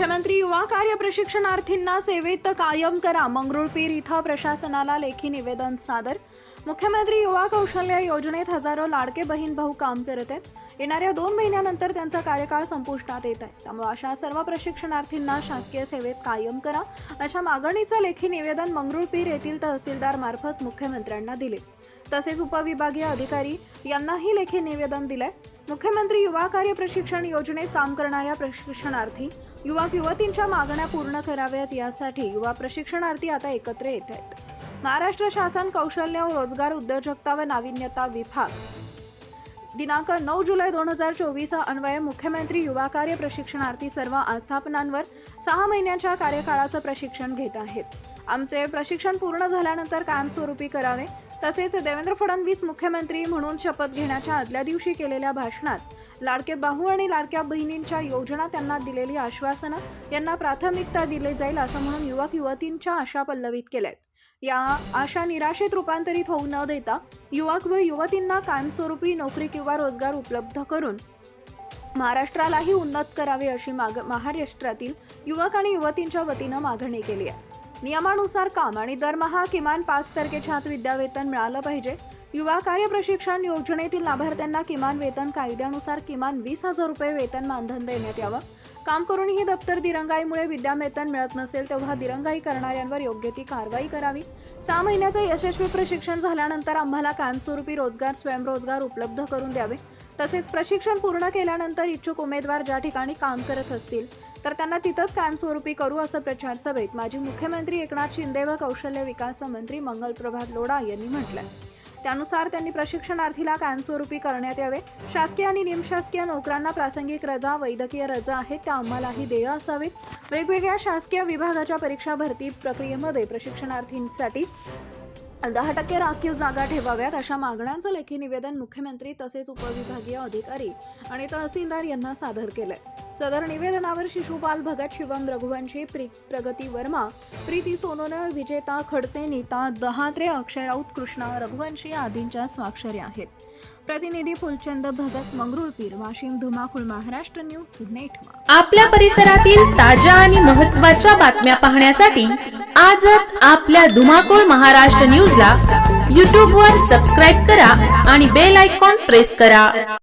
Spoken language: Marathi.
मुख्यमंत्री युवा कार्य प्रशिक्षणार्थींना सेवेत कायम करा. मंगरुळपीर इथं प्रशासनाला लेखी निवेदन सादर. मुख्यमंत्री युवा कौशल्य योजनेत हजारो लाडके बहीण भाऊ काम करत आहेत. येणाऱ्या दोन महिन्यानंतर त्यांचा कार्यकाळ संपुष्टात येत आहे. त्यामुळे अशा सर्व प्रशिक्षणार्थींना शासकीय सेवेत कायम करा. अशा मागणीचं लेखी निवेदन मंगरुळपीर येथील तहसीलदार मार्फत मुख्यमंत्र्यांना दिले. तसेच उपविभागीय अधिकारी यांनाही लेखी निवेदन दिलंय. मुख्यमंत्री युवा कार्य प्रशिक्षण योजनेत काम करणाऱ्या प्रशिक्षणार्थी युवक युवतींच्या मागण्या पूर्ण कराव्यात यासाठी युवा प्रशिक्षणार्थी आता एकत्र येत आहेत. महाराष्ट्र शासन कौशल्य व रोजगार उद्योजकता व नाविन्यता विभाग दिनांक नऊ जुलै दोन हजार चोवीस अन्वये मुख्यमंत्री युवा कार्य प्रशिक्षणार्थी सर्व आस्थापनांवर सहा महिन्याच्या कार्यकाळाचं प्रशिक्षण घेत आहेत. आमचे प्रशिक्षण पूर्ण झाल्यानंतर कायमस्वरूपी करावे तसेच देवेंद्र फडणवीस मुख्यमंत्री म्हणून शपथ घेण्याच्या आदल्या दिवशी केलेल्या भाषणात लाडके बाहू आणि लाडक्या बहिणींच्या योजना त्यांना दिलेली आश्वासनं यांना प्राथमिकता दिली जाईल असं म्हणून युवक युवतींच्या आशा पल्लवित आहेत या आशा निराशेत रूपांतरित होऊ न देता युवक व युवतींना कायमस्वरूपी नोकरी किंवा रोजगार उपलब्ध करून महाराष्ट्रालाही उन्नत करावे अशी माग महाराष्ट्रातील युवक आणि युवतींच्या वतीनं मागणी केली आहे. नियमानुसार काम आणि दरमहा किमान पाच तारखेच्या आत विद्यावेतन मिळालं पाहिजे. युवा कार्य प्रशिक्षण योजनेतील लाभार्थ्यांना किमान वेतन कायद्यानुसार किमान वीस हजार रुपये वेतन मानधन देण्यात यावं. काम करूनही दप्तर दिरंगाईमुळे विद्यावेतन मिळत नसेल तेव्हा दिरंगाई करणाऱ्यांवर योग्य ती कारवाई करावी. सहा महिन्याचं यशस्वी प्रशिक्षण झाल्यानंतर आम्हाला कायमस्वरूपी रोजगार स्वयंरोजगार उपलब्ध करून द्यावे. तसेच प्रशिक्षण पूर्ण केल्यानंतर इच्छुक उमेदवार ज्या ठिकाणी काम करत असतील तर त्यांना तिथंच कायमस्वरूपी करू असं प्रचार सभेत माजी मुख्यमंत्री एकनाथ शिंदे व कौशल्य विकास मंत्री मंगल प्रभात लोढा यांनी म्हटलं त्यानुसार त्यांनी प्रशिक्षणार्थीला कायमस्वरूपी करण्यात यावे. शासकीय आणि निमशासकीय नोकऱ्यांना प्रासंगिक रजा वैद्यकीय रजा आहेत त्या आम्हालाही देय असावेत. वेगवेगळ्या शासकीय विभागाच्या परीक्षा भरती प्रक्रियेमध्ये प्रशिक्षणार्थींसाठी दहा टक्के राखीव जागा ठेवाव्यात अशा मागण्यांचं लेखी निवेदन मुख्यमंत्री तसेच उपविभागीय अधिकारी आणि तहसीलदार यांना सादर केलंय. सदर निवेदनावर शिशुपाल भगत शिवम रघुवंशी प्री प्रगती वर्मा प्रीती सोनोनं विजेता खडसे नीता दहात्रे अक्षय राऊत कृष्णा रघुवंशी आदींच्या स्वाक्षऱ्या आहेत. प्रतिनिधी फुलचंद भगत मंगरुळपीर वाशिम धुमाकूळ महाराष्ट्र न्यूज नेटवर्क आपल्या परिसरातील ताज्या आणि महत्त्वाच्या बातम्या पाहण्यासाठी आजच आपल्या धुमाकूळ महाराष्ट्र न्यूजला यूट्यूबवर सबस्क्राईब करा आणि बेल आयकॉन प्रेस करा.